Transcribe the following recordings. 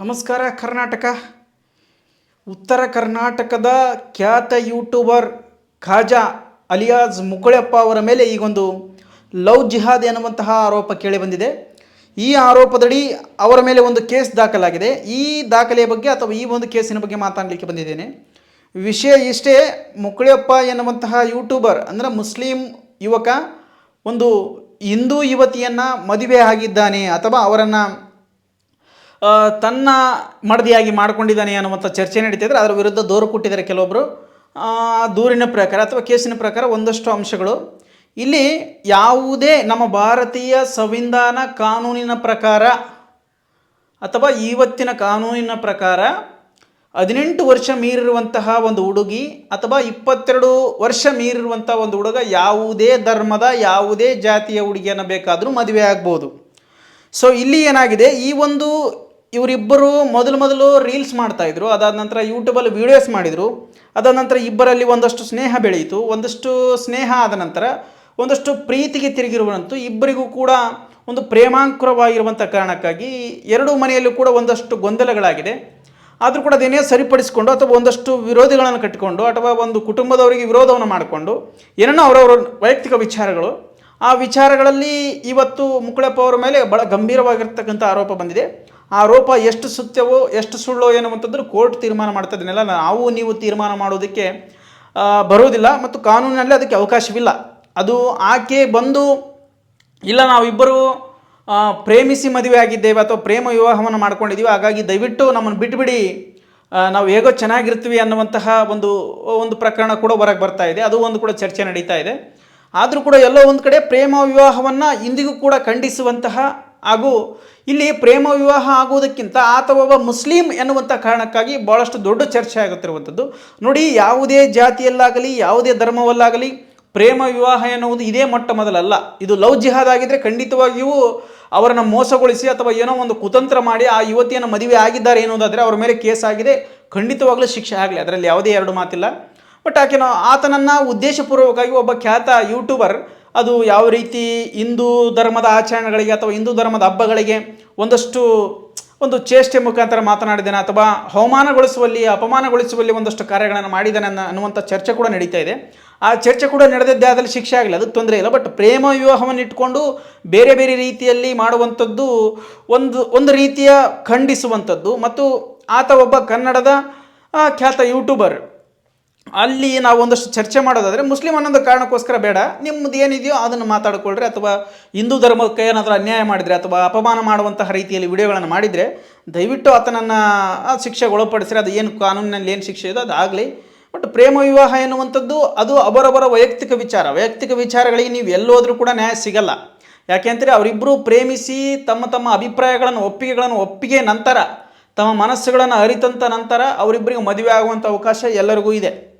ನಮಸ್ಕಾರ ಕರ್ನಾಟಕ. ಉತ್ತರ ಕರ್ನಾಟಕದ ಖ್ಯಾತ ಯೂಟ್ಯೂಬರ್ ಖಾಜಾ ಅಲಿಯಾಜ್ ಮುಕುಳೆಪ್ಪ ಅವರ ಮೇಲೆ ಈಗೊಂದು ಲವ್ ಜಿಹಾದ್ ಎನ್ನುವಂತಹ ಆರೋಪ ಕೇಳಿಬಂದಿದೆ ಈ ಆರೋಪದಡಿ ಅವರ ಮೇಲೆ ಒಂದು ಕೇಸ್ ದಾಖಲಾಗಿದೆ. ಈ ದಾಖಲೆಯ ಬಗ್ಗೆ ಅಥವಾ ಈ ಒಂದು ಕೇಸಿನ ಬಗ್ಗೆ ಮಾತಾಡಲಿಕ್ಕೆ ಬಂದಿದ್ದೇನೆ. ವಿಷಯ ಇಷ್ಟೇ, ಮುಕುಳೆಪ್ಪ ಎನ್ನುವಂತಹ ಯೂಟ್ಯೂಬರ್ ಅಂದರೆ ಮುಸ್ಲಿಂ ಯುವಕ ಒಂದು ಹಿಂದೂ ಯುವತಿಯನ್ನು ಮದುವೆ ಆಗಿದ್ದಾನೆ ಅಥವಾ ಅವರನ್ನು ತನ್ನ ಮಡದಿಯಾಗಿ ಮಾಡಿಕೊಂಡಿದ್ದಾನೆ ಅನ್ನುವಂಥ ಚರ್ಚೆ ನಡೀತಿದ್ರೆ ಅದರ ವಿರುದ್ಧ ದೂರು ಕೊಟ್ಟಿದ್ದಾರೆ ಕೆಲವೊಬ್ಬರು ದೂರಿನ ಪ್ರಕಾರ ಅಥವಾ ಕೇಸಿನ ಪ್ರಕಾರ ಒಂದಷ್ಟು ಅಂಶಗಳು. ಇಲ್ಲಿ ಯಾವುದೇ ನಮ್ಮ ಭಾರತೀಯ ಸಂವಿಧಾನ ಕಾನೂನಿನ ಪ್ರಕಾರ ಅಥವಾ ಇವತ್ತಿನ ಕಾನೂನಿನ ಪ್ರಕಾರ ಹದಿನೆಂಟು ವರ್ಷ ಮೀರಿರುವಂತಹ ಒಂದು ಹುಡುಗಿ ಅಥವಾ ಇಪ್ಪತ್ತೆರಡು ವರ್ಷ ಮೀರಿರುವಂಥ ಒಂದು ಹುಡುಗ ಯಾವುದೇ ಧರ್ಮದ, ಯಾವುದೇ ಜಾತಿಯ ಹುಡುಗಿಯನ್ನು ಬೇಕಾದರೂ ಮದುವೆ ಆಗ್ಬೋದು. ಸೊ ಇಲ್ಲಿ ಏನಾಗಿದೆ? ಈ ಒಂದು ಇವರಿಬ್ಬರು ಮೊದಲು ಮೊದಲು ರೀಲ್ಸ್ ಮಾಡ್ತಾಯಿದ್ರು ಅದಾದ ನಂತರ ಯೂಟ್ಯೂಬಲ್ಲಿ ವೀಡಿಯೋಸ್ ಮಾಡಿದರು. ಅದಾದ ನಂತರ ಇಬ್ಬರಲ್ಲಿ ಒಂದಷ್ಟು ಸ್ನೇಹ ಬೆಳೆಯಿತು. ಒಂದಷ್ಟು ಸ್ನೇಹ ಆದ ನಂತರ ಒಂದಷ್ಟು ಪ್ರೀತಿಗೆ ತಿರುಗಿರುವಂತೂ ಇಬ್ಬರಿಗೂ ಕೂಡ ಒಂದು ಪ್ರೇಮಾಂಕುರವಾಗಿರುವಂಥ ಕಾರಣಕ್ಕಾಗಿ ಎರಡೂ ಮನೆಯಲ್ಲೂ ಕೂಡ ಒಂದಷ್ಟು ಗೊಂದಲಗಳಾಗಿದೆ. ಆದರೂ ಕೂಡ ಅದೇನೇ ಸರಿಪಡಿಸಿಕೊಂಡು ಅಥವಾ ಒಂದಷ್ಟು ವಿರೋಧಿಗಳನ್ನು ಕಟ್ಟಿಕೊಂಡು ಅಥವಾ ಒಂದು ಕುಟುಂಬದವರಿಗೆ ವಿರೋಧವನ್ನು ಮಾಡಿಕೊಂಡು ಏನೋ ಅವರವರ ವೈಯಕ್ತಿಕ ವಿಚಾರಗಳು, ಆ ವಿಚಾರಗಳಲ್ಲಿ ಇವತ್ತು ಮುಕುಳಪ್ಪ ಅವರ ಮೇಲೆ ಬಹಳ ಗಂಭೀರವಾಗಿರ್ತಕ್ಕಂಥ ಆರೋಪ ಬಂದಿದೆ. ಆರೋಪ ಎಷ್ಟು ಸತ್ಯವೋ ಎಷ್ಟು ಸುಳ್ಳೋ ಎನ್ನುವಂಥದ್ದು ಕೋರ್ಟ್ ತೀರ್ಮಾನ ಮಾಡ್ತಾ ಇದನ್ನೆಲ್ಲ ನಾವು ನೀವು ತೀರ್ಮಾನ ಮಾಡೋದಕ್ಕೆ ಬರೋದಿಲ್ಲ ಮತ್ತು ಕಾನೂನಿನಲ್ಲಿ ಅದಕ್ಕೆ ಅವಕಾಶವಿಲ್ಲ. ಅದು ಆಕೆ ಬಂದು, ಇಲ್ಲ, ನಾವಿಬ್ಬರು ಪ್ರೇಮಿಸಿ ಮದುವೆ ಆಗಿದ್ದೇವೆ ಅಥವಾ ಪ್ರೇಮ ವಿವಾಹವನ್ನು ಮಾಡ್ಕೊಂಡಿದ್ದೀವಿ, ಹಾಗಾಗಿ ದಯವಿಟ್ಟು ನಮ್ಮನ್ನು ಬಿಟ್ಬಿಡಿ. ನಾವು ಹೇಗೋ ಚೆನ್ನಾಗಿರ್ತೀವಿ ಅನ್ನುವಂತಹ ಒಂದು ಒಂದು ಪ್ರಕರಣ ಕೂಡ ಹೊರಗೆ ಬರ್ತಾ ಇದೆ. ಅದು ಒಂದು ಕೂಡ ಚರ್ಚೆ ನಡೀತಾ ಇದೆ. ಆದರೂ ಕೂಡ ಎಲ್ಲೋ ಒಂದು ಕಡೆ ಪ್ರೇಮ ವಿವಾಹವನ್ನು ಇಂದಿಗೂ ಕೂಡ ಖಂಡಿಸುವಂತಹ ಹಾಗೂ ಇಲ್ಲಿ ಪ್ರೇಮ ವಿವಾಹ ಆಗುವುದಕ್ಕಿಂತ ಆತ ಒಬ್ಬ ಮುಸ್ಲಿಂ ಎನ್ನುವಂಥ ಕಾರಣಕ್ಕಾಗಿ ಭಾಳಷ್ಟು ದೊಡ್ಡ ಚರ್ಚೆ ಆಗುತ್ತಿರುವಂಥದ್ದು. ನೋಡಿ, ಯಾವುದೇ ಜಾತಿಯಲ್ಲಾಗಲಿ, ಯಾವುದೇ ಧರ್ಮವಲ್ಲಾಗಲಿ ಪ್ರೇಮ ವಿವಾಹ ಎನ್ನುವುದು ಇದೇ ಮೊಟ್ಟ ಮೊದಲಲ್ಲ. ಇದು ಲವ್ ಜಿಹಾದ್ ಆಗಿದ್ದರೆ ಖಂಡಿತವಾಗಿಯೂ ಅವರನ್ನು ಮೋಸಗೊಳಿಸಿ ಅಥವಾ ಏನೋ ಒಂದು ಕುತಂತ್ರ ಮಾಡಿ ಆ ಯುವತಿಯನ್ನು ಮದುವೆ ಆಗಿದ್ದಾರೆ ಎನ್ನುವುದಾದರೆ ಅವರ ಮೇಲೆ ಕೇಸ್ ಆಗಿದೆ. ಖಂಡಿತವಾಗಲೂ ಶಿಕ್ಷೆ ಆಗಲಿ, ಅದರಲ್ಲಿ ಯಾವುದೇ ಎರಡು ಮಾತಿಲ್ಲ. ಬಟ್ ಆಕೆನೋ ಆತನನ್ನು ಉದ್ದೇಶಪೂರ್ವಕವಾಗಿ ಒಬ್ಬ ಖ್ಯಾತ ಯೂಟ್ಯೂಬರ್ ಅದು ಯಾವ ರೀತಿ ಹಿಂದೂ ಧರ್ಮದ ಆಚರಣೆಗಳಿಗೆ ಅಥವಾ ಹಿಂದೂ ಧರ್ಮದ ಹಬ್ಬಗಳಿಗೆ ಒಂದಷ್ಟು ಒಂದು ಚೇಷ್ಟೆ ಮುಖಾಂತರ ಮಾತನಾಡಿದ್ದಾನೆ ಅಥವಾ ಅವಮಾನಗೊಳಿಸುವಲ್ಲಿ, ಅಪಮಾನಗೊಳಿಸುವಲ್ಲಿ ಒಂದಷ್ಟು ಕಾರ್ಯಗಳನ್ನು ಮಾಡಿದ್ದಾನೆ ಅನ್ನೋ ಅನ್ನುವಂಥ ಚರ್ಚೆ ಕೂಡ ನಡೀತಾ ಇದೆ. ಆ ಚರ್ಚೆ ಕೂಡ ನಡೆದಿದ್ದೇ ಆದಲ್ಲಿ ಶಿಕ್ಷೆ ಆಗಲಿ ಅದಕ್ಕೆ ತೊಂದರೆ ಇಲ್ಲ. ಬಟ್ ಪ್ರೇಮ ವಿವಾಹವನ್ನು ಇಟ್ಕೊಂಡು ಬೇರೆ ಬೇರೆ ರೀತಿಯಲ್ಲಿ ಮಾಡುವಂಥದ್ದು ಒಂದು ಒಂದು ರೀತಿಯ ಖಂಡಿಸುವಂಥದ್ದು. ಮತ್ತು ಆತ ಒಬ್ಬ ಕನ್ನಡದ ಖ್ಯಾತ ಯೂಟ್ಯೂಬರ್ ಅಲ್ಲಿ ನಾವು ಒಂದಷ್ಟು ಚರ್ಚೆ ಮಾಡೋದಾದರೆ ಮುಸ್ಲಿಂ ಅನ್ನೋದು ಕಾರಣಕ್ಕೋಸ್ಕರ ಬೇಡ. ನಿಮ್ಮದು ಏನಿದೆಯೋ ಅದನ್ನು ಮಾತಾಡಿಕೊಳ್ಳ್ರಿ ಅಥವಾ ಹಿಂದೂ ಧರ್ಮಕ್ಕೆ ಏನಾದರೂ ಅನ್ಯಾಯ ಮಾಡಿದರೆ ಅಥವಾ ಅಪಮಾನ ಮಾಡುವಂತಹ ರೀತಿಯಲ್ಲಿ ವಿಡಿಯೋಗಳನ್ನು ಮಾಡಿದರೆ ದಯವಿಟ್ಟು ಆತನನ್ನು ಶಿಕ್ಷೆಗೆ ಒಳಪಡಿಸಿದ್ರೆ ಅದು ಏನು ಕಾನೂನಿನಲ್ಲಿ ಏನು ಶಿಕ್ಷೆ ಇದೆ ಅದು ಆಗಲಿ. ಬಟ್ ಪ್ರೇಮ ವಿವಾಹ ಎನ್ನುವಂಥದ್ದು ಅದು ಅವರವರ ವೈಯಕ್ತಿಕ ವಿಚಾರ. ವೈಯಕ್ತಿಕ ವಿಚಾರಗಳಿಗೆ ನೀವು ಎಲ್ಲೋದ್ರೂ ಕೂಡ ನ್ಯಾಯ ಸಿಗಲ್ಲ. ಯಾಕೆಂದರೆ ಅವರಿಬ್ಬರು ಪ್ರೇಮಿಸಿ ತಮ್ಮ ತಮ್ಮ ಅಭಿಪ್ರಾಯಗಳನ್ನು, ಒಪ್ಪಿಗೆಗಳನ್ನು ಒಪ್ಪಿಗೆ ನಂತರ, ತಮ್ಮ ಮನಸ್ಸುಗಳನ್ನು ಅರಿತಂತ ನಂತರ ಅವರಿಬ್ಬರಿಗೆ ಮದುವೆ ಆಗುವಂಥ ಅವಕಾಶ ಎಲ್ಲರಿಗೂ ಇದೆ.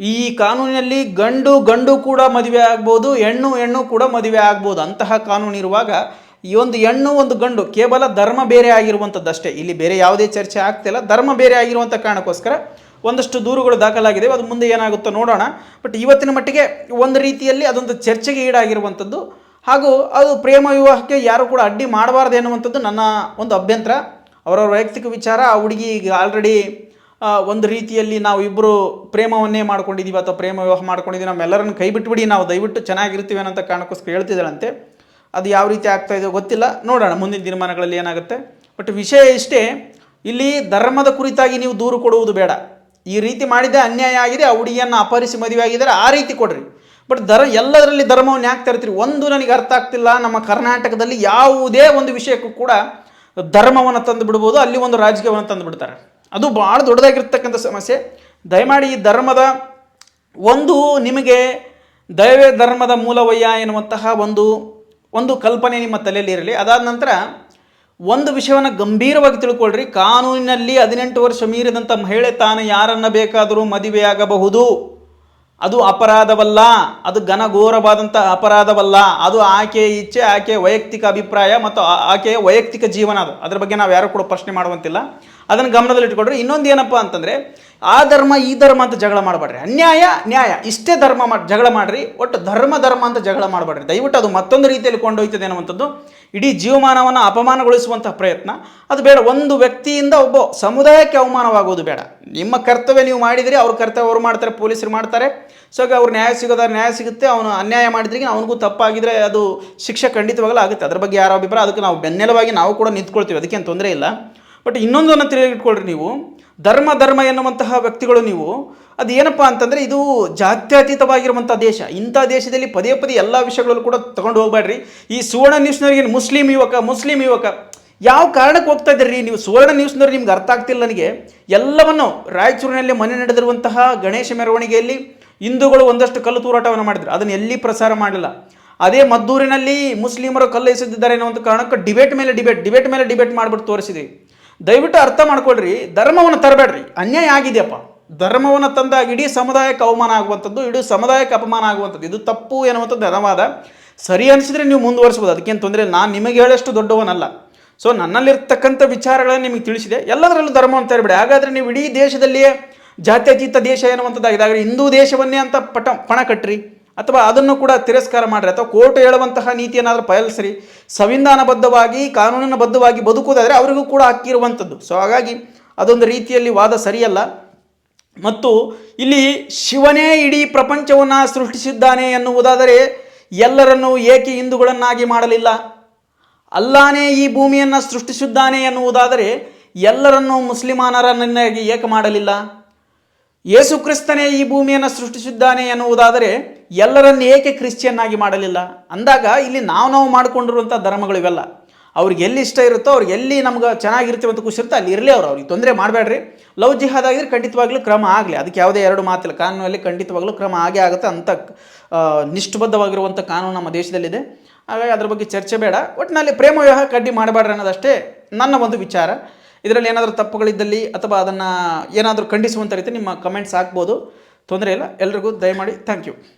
ಈ ಕಾನೂನಿನಲ್ಲಿ ಗಂಡು ಗಂಡು ಕೂಡ ಮದುವೆ ಆಗ್ಬೋದು, ಹೆಣ್ಣು ಹೆಣ್ಣು ಕೂಡ ಮದುವೆ ಆಗ್ಬೋದು ಅಂತಹ ಕಾನೂನು ಇರುವಾಗ ಈ ಒಂದು ಹೆಣ್ಣು ಒಂದು ಗಂಡು ಕೇವಲ ಧರ್ಮ ಬೇರೆ ಆಗಿರುವಂಥದ್ದಷ್ಟೇ. ಇಲ್ಲಿ ಬೇರೆ ಯಾವುದೇ ಚರ್ಚೆ ಆಗ್ತಿಲ್ಲ ಧರ್ಮ ಬೇರೆ ಆಗಿರುವಂಥ ಕಾರಣಕ್ಕೋಸ್ಕರ ಒಂದಷ್ಟು ದೂರುಗಳು ದಾಖಲಾಗಿದೆ ಅದು ಮುಂದೆ ಏನಾಗುತ್ತೋ ನೋಡೋಣ. ಬಟ್ ಇವತ್ತಿನ ಮಟ್ಟಿಗೆ ಒಂದು ರೀತಿಯಲ್ಲಿ ಅದೊಂದು ಚರ್ಚೆಗೆ ಈಡಾಗಿರುವಂಥದ್ದು. ಹಾಗೂ ಅದು ಪ್ರೇಮ ವಿವಾಹಕ್ಕೆ ಯಾರು ಕೂಡ ಅಡ್ಡಿ ಮಾಡಬಾರ್ದು ಎನ್ನುವಂಥದ್ದು ನನ್ನ ಒಂದು ಅಭ್ಯಂತರ. ಅವರವರ ವೈಯಕ್ತಿಕ ವಿಚಾರ. ಆ ಹುಡುಗಿ ಈಗ ಆಲ್ರೆಡಿ ಒಂದು ರೀತಿಯಲ್ಲಿ ನಾವು ಇಬ್ಬರು ಪ್ರೇಮವನ್ನೇ ಮಾಡ್ಕೊಂಡಿದ್ದೀವಿ ಅಥವಾ ಪ್ರೇಮ ವಿವಾಹ ಮಾಡ್ಕೊಂಡಿದ್ದೀವಿ ನಮ್ಮೆಲ್ಲರನ್ನು ಕೈ ಬಿಟ್ಬಿಡಿ, ನಾವು ದಯವಿಟ್ಟು ಚೆನ್ನಾಗಿರ್ತೀವಿ ಅಂತ ಕಾರಣಕ್ಕೋಸ್ಕರ ಹೇಳ್ತಿದ್ದಾಳಂತೆ. ಅದು ಯಾವ ರೀತಿ ಆಗ್ತಾ ಗೊತ್ತಿಲ್ಲ. ನೋಡೋಣ, ಮುಂದಿನ ದಿನಮಾನಗಳಲ್ಲಿ ಏನಾಗುತ್ತೆ. ಬಟ್ ವಿಷಯ ಇಷ್ಟೇ, ಇಲ್ಲಿ ಧರ್ಮದ ಕುರಿತಾಗಿ ನೀವು ದೂರು ಕೊಡುವುದು ಬೇಡ. ಈ ರೀತಿ ಮಾಡಿದ್ದೆ ಅನ್ಯಾಯ ಆಗಿದೆ, ಆ ಹುಡುಗಿಯನ್ನು ಅಪಹರಿಸಿ ಮದುವೆ ಆಗಿದ್ದಾರೆ, ಆ ರೀತಿ ಕೊಡ್ರಿ. ಬಟ್ ದರ ಎಲ್ಲದರಲ್ಲಿ ಧರ್ಮವನ್ನು ಯಾಕೆ ತರ್ತೀರಿ ಒಂದು ನನಗೆ ಅರ್ಥ ಆಗ್ತಿಲ್ಲ, ನಮ್ಮ ಕರ್ನಾಟಕದಲ್ಲಿ ಯಾವುದೇ ಒಂದು ವಿಷಯಕ್ಕೂ ಕೂಡ ಧರ್ಮವನ್ನು ತಂದು ಬಿಡ್ಬೋದು, ಅಲ್ಲಿ ಒಂದು ರಾಜಕೀಯವನ್ನು ತಂದು ಬಿಡ್ತಾರೆ. ಅದು ಭಾಳ ದೊಡ್ಡದಾಗಿರ್ತಕ್ಕಂಥ ಸಮಸ್ಯೆ. ದಯಮಾಡಿ ಈ ಧರ್ಮದ ಒಂದು ನಿಮಗೆ ದೈವೇ ಧರ್ಮದ ಮೂಲವಯ್ಯ ಎನ್ನುವಂತಹ ಒಂದು ಒಂದು ಕಲ್ಪನೆ ನಿಮ್ಮ ತಲೆಯಲ್ಲಿ ಇರಲಿ. ಅದಾದ ನಂತರ ಒಂದು ವಿಷಯವನ್ನು ಗಂಭೀರವಾಗಿ ತಿಳ್ಕೊಳ್ರಿ. ಕಾನೂನಿನಲ್ಲಿ ಹದಿನೆಂಟು ವರ್ಷ ಮೀರಿದಂಥ ಮಹಿಳೆ ತಾನು ಯಾರನ್ನ ಬೇಕಾದರೂ ಮದುವೆಯಾಗಬಹುದು. ಅದು ಅಪರಾಧವಲ್ಲ, ಅದು ಘನಘೋರವಾದಂಥ ಅಪರಾಧವಲ್ಲ, ಅದು ಆಕೆಯ ಇಚ್ಛೆ, ಆಕೆಯ ವೈಯಕ್ತಿಕ ಅಭಿಪ್ರಾಯ ಮತ್ತು ಆಕೆಯ ವೈಯಕ್ತಿಕ ಜೀವನ ಅದು. ಅದ್ರ ಬಗ್ಗೆ ನಾವು ಯಾರು ಕೂಡ ಪ್ರಶ್ನೆ ಮಾಡುವಂತಿಲ್ಲ. ಅದನ್ನು ಗಮನದಲ್ಲಿ ಇಟ್ಕೊಡ್ರಿ ಇನ್ನೊಂದು ಏನಪ್ಪ ಅಂತಂದರೆ ಆ ಧರ್ಮ, ಈ ಧರ್ಮ ಅಂತ ಜಗಳ ಮಾಡಬೇಡ್ರಿ. ಅನ್ಯಾಯ, ನ್ಯಾಯ. ಇಷ್ಟೇ ಧರ್ಮ ಮಾಡಿ ಜಗಳ ಮಾಡ್ರಿ. ಒಟ್ಟು ಧರ್ಮ ಧರ್ಮ ಅಂತ ಜಗಳ ಮಾಡಬೇಡ್ರಿ. ದಯವಿಟ್ಟು ಅದು ಮತ್ತೊಂದು ರೀತಿಯಲ್ಲಿ ಕೊಂಡೊಯ್ತದೆ ಅನ್ನುವಂಥದ್ದು. ಇಡೀ ಜೀವಮಾನವನ್ನು ಅಪಮಾನಗೊಳಿಸುವಂತಹ ಪ್ರಯತ್ನ. ಅದು ಬೇಡ. ಒಂದು ವ್ಯಕ್ತಿಯಿಂದ ಒಬ್ಬ ಸಮುದಾಯಕ್ಕೆ ಅವಮಾನವಾಗುವುದು ಬೇಡ. ನಿಮ್ಮ ಕರ್ತವ್ಯ ನೀವು ಮಾಡಿದಿರಿ. ಅವ್ರ ಕರ್ತವ್ಯ ಅವ್ರು ಮಾಡ್ತಾರೆ. ಪೊಲೀಸರು ಮಾಡ್ತಾರೆ. ಸೊ ಹಾಗೆ ಅವ್ರು ನ್ಯಾಯ ಸಿಗೋದಾದ್ರೆ ನ್ಯಾಯ ಸಿಗುತ್ತೆ. ಅವನು ಅನ್ಯಾಯ ಮಾಡಿದ್ರಿಗೆ ಅವನಿಗೂ ತಪ್ಪಾಗಿದ್ರೆ ಅದು ಶಿಕ್ಷೆ ಖಂಡಿತವಾಗಲೂ ಆಗುತ್ತೆ. ಅದ್ರ ಬಗ್ಗೆ ಯಾರ ಅಭಿಪ್ರಾಯ? ಅದಕ್ಕೆ ನಾವು ಬೆನ್ನೆಲವಾಗಿ ನಾವು ಕೂಡ ನಿಂತ್ಕೊಳ್ತೀವಿ. ಅದಕ್ಕೇನು ತೊಂದರೆ ಇಲ್ಲ. ಬಟ್ ಇನ್ನೊಂದನ್ನು ತಿಳಿದಿಟ್ಕೊಳ್ರಿ ನೀವು. ಧರ್ಮ ಧರ್ಮ ಎನ್ನುವಂತಹ ವ್ಯಕ್ತಿಗಳು ನೀವು, ಅದು ಏನಪ್ಪ ಅಂತಂದರೆ ಇದು ಜಾತ್ಯತೀತವಾಗಿರುವಂಥ ದೇಶ. ಇಂಥ ದೇಶದಲ್ಲಿ ಪದೇ ಪದೇ ಎಲ್ಲ ವಿಷಯಗಳಲ್ಲೂ ಕೂಡ ತಗೊಂಡು ಹೋಗ್ಬೇಡ್ರಿ. ಈ ಸುವರ್ಣ ನ್ಯೂಸ್ನವರಿಗೆ ಮುಸ್ಲಿಂ ಯುವಕ ಮುಸ್ಲಿಂ ಯುವಕ, ಯಾವ ಕಾರಣಕ್ಕೆ ಹೋಗ್ತಾ ಇದ್ದೀರಿ ನೀವು? ಸುವರ್ಣ ನ್ಯೂಸ್ನವ್ರು ನಿಮ್ಗೆ ಅರ್ಥ ಆಗ್ತಿಲ್ಲ ನನಗೆ. ಎಲ್ಲವನ್ನು ರಾಯಚೂರಿನಲ್ಲಿ ಮನೆ ನಡೆದಿರುವಂತಹ ಗಣೇಶ ಮೆರವಣಿಗೆಯಲ್ಲಿ ಹಿಂದೂಗಳು ಒಂದಷ್ಟು ಕಲ್ಲು ತೂರಾಟವನ್ನು ಮಾಡಿದ್ರು. ಅದನ್ನು ಎಲ್ಲಿ ಪ್ರಸಾರ ಮಾಡಲಿಲ್ಲ. ಅದೇ ಮದ್ದೂರಿನಲ್ಲಿ ಮುಸ್ಲಿಮರು ಕಲ್ಲು ಎಸೆದಿದ್ದಾರೆ ಅನ್ನೋ ಕಾರಣಕ್ಕೆ ಡಿಬೇಟ್ ಮೇಲೆ ಡಿಬೇಟ್ ಡಿಬೇಟ್ ಮೇಲೆ ಡಿಬೇಟ್ ಮಾಡಿಬಿಟ್ಟು ತೋರಿಸಿದ್ವಿ ದಯವಿಟ್ಟು ಅರ್ಥ ಮಾಡ್ಕೊಳ್ರಿ, ಧರ್ಮವನ್ನು ತರಬೇಡ್ರಿ. ಅನ್ಯಾಯ ಆಗಿದೆಯಪ್ಪ. ಧರ್ಮವನ್ನು ತಂದಾಗ ಇಡೀ ಸಮುದಾಯಕ್ಕೆ ಅವಮಾನ ಆಗುವಂಥದ್ದು, ಇಡೀ ಸಮುದಾಯಕ್ಕೆ ಅಪಮಾನ ಆಗುವಂಥದ್ದು. ಇದು ತಪ್ಪು ಎನ್ನುವಂಥದ್ದು ಧನವಾದ ಸರಿ ಅನಿಸಿದ್ರೆ ನೀವು ಮುಂದುವರಿಸ್ಬೋದು ಅದಕ್ಕೇನು ತೊಂದರೆ ನಾನು ನಿಮಗೆ ಹೇಳಷ್ಟು ದೊಡ್ಡವನಲ್ಲ. ಸೊ ನನ್ನಲ್ಲಿರ್ತಕ್ಕಂಥ ವಿಚಾರಗಳನ್ನು ನಿಮಗೆ ತಿಳಿಸಿದೆ. ಎಲ್ಲದರಲ್ಲೂ ಧರ್ಮವನ್ನು ತರಬೇಡಿ. ಹಾಗಾದರೆ ನೀವು ಇಡೀ ದೇಶದಲ್ಲಿಯೇ ಜಾತ್ಯತೀತ ದೇಶ ಎನ್ನುವಂಥದ್ದಾಗಿದೆ ಆದರೆ ಹಿಂದೂ ದೇಶವನ್ನೇ ಅಂತ ಪಟ, ಪಣ ಕಟ್ರಿ ಅಥವಾ ಅದನ್ನು ಕೂಡ ತಿರಸ್ಕಾರ ಮಾಡ್ರಿ ಅಥವಾ ಕೋರ್ಟ್ ಹೇಳುವಂತಹ ನೀತಿಯನ್ನಾದರೂ ಪಾಲಿಸ್ರಿ. ಸಂವಿಧಾನಬದ್ಧವಾಗಿ ಕಾನೂನಿನ ಬದ್ಧವಾಗಿ ಬದುಕುವುದಾದರೆ ಅವರಿಗೂ ಕೂಡ ಹಕ್ಕಿರುವಂಥದ್ದು ಸೊ ಹಾಗಾಗಿ ಅದೊಂದು ರೀತಿಯಲ್ಲಿ ವಾದ ಸರಿಯಲ್ಲ. ಮತ್ತು ಇಲ್ಲಿ ಶಿವನೇ ಇಡೀ ಪ್ರಪಂಚವನ್ನು ಸೃಷ್ಟಿಸಿದ್ದಾನೆ ಎನ್ನುವುದಾದರೆ ಎಲ್ಲರನ್ನೂ ಏಕೆ ಹಿಂದೂಗಳನ್ನಾಗಿ ಮಾಡಲಿಲ್ಲ? ಅಲ್ಲಾನೇ ಈ ಭೂಮಿಯನ್ನು ಸೃಷ್ಟಿಸಿದ್ದಾನೆ ಎನ್ನುವುದಾದರೆ ಎಲ್ಲರನ್ನೂ ಮುಸ್ಲಿಮಾನರನ್ನಾಗಿ ಏಕೆ ಮಾಡಲಿಲ್ಲ? ಯೇಸು ಕ್ರಿಸ್ತನೇ ಈ ಭೂಮಿಯನ್ನು ಸೃಷ್ಟಿಸಿದ್ದಾನೆ ಎನ್ನುವುದಾದರೆ ಎಲ್ಲರನ್ನು ಏಕೆ ಕ್ರಿಶ್ಚಿಯನ್ನಾಗಿ ಮಾಡಲಿಲ್ಲ? ಅಂದಾಗ ಇಲ್ಲಿ ನಾವು ನಾವು ಮಾಡಿಕೊಂಡಿರುವಂಥ ಧರ್ಮಗಳು ಇವೆಲ್ಲ. ಅವ್ರಿಗೆ ಎಲ್ಲಿ ಇಷ್ಟ ಇರುತ್ತೋ, ಅವ್ರಿಗೆ ಎಲ್ಲಿ ನಮ್ಗೆ ಚೆನ್ನಾಗಿರ್ತೀವಿ ಅಂತ ಖುಷಿ ಇರುತ್ತೆ ಅಲ್ಲಿ ಇರಲಿ ಅವ್ರು. ಅವ್ರಿಗೆ ತೊಂದರೆ ಮಾಡಬೇಡ್ರಿ ಲವ್ ಜಿಹಾದ್ ಆಗಿದ್ರೆ ಖಂಡಿತವಾಗ್ಲೂ ಕ್ರಮ ಆಗಲಿ. ಅದಕ್ಕೆ ಯಾವುದೇ ಎರಡು ಮಾತಿಲ್ಲ. ಕಾನೂನಲ್ಲಿ ಖಂಡಿತವಾಗ್ಲೂ ಕ್ರಮ ಆಗೇ ಆಗುತ್ತೆ ಅಂತ ನಿಷ್ಠಬದ್ಧವಾಗಿರುವಂಥ ಕಾನೂನು ನಮ್ಮ ದೇಶದಲ್ಲಿದೆ. ಹಾಗಾಗಿ ಅದ್ರ ಬಗ್ಗೆ ಚರ್ಚೆ ಬೇಡ. ಒಟ್ಟಿನಲ್ಲಿ ಪ್ರೇಮ ವಿವಾಹ ಕಡ್ಡಿ ಮಾಡಬೇಡ್ರಿ ಅನ್ನೋದಷ್ಟೇ ನನ್ನ ಒಂದು ವಿಚಾರ. ಇದರಲ್ಲಿ ಏನಾದರೂ ತಪ್ಪುಗಳಿದ್ದಲ್ಲಿ ಅಥವಾ ಅದನ್ನು ಏನಾದರೂ ಖಂಡಿಸುವಂಥ ರೀತಿ ನಿಮ್ಮ ಕಮೆಂಟ್ಸ್ ಹಾಕ್ಬೋದು. ತೊಂದರೆ ಇಲ್ಲ. ಎಲ್ರಿಗೂ ದಯಮಾಡಿ ಥ್ಯಾಂಕ್ ಯು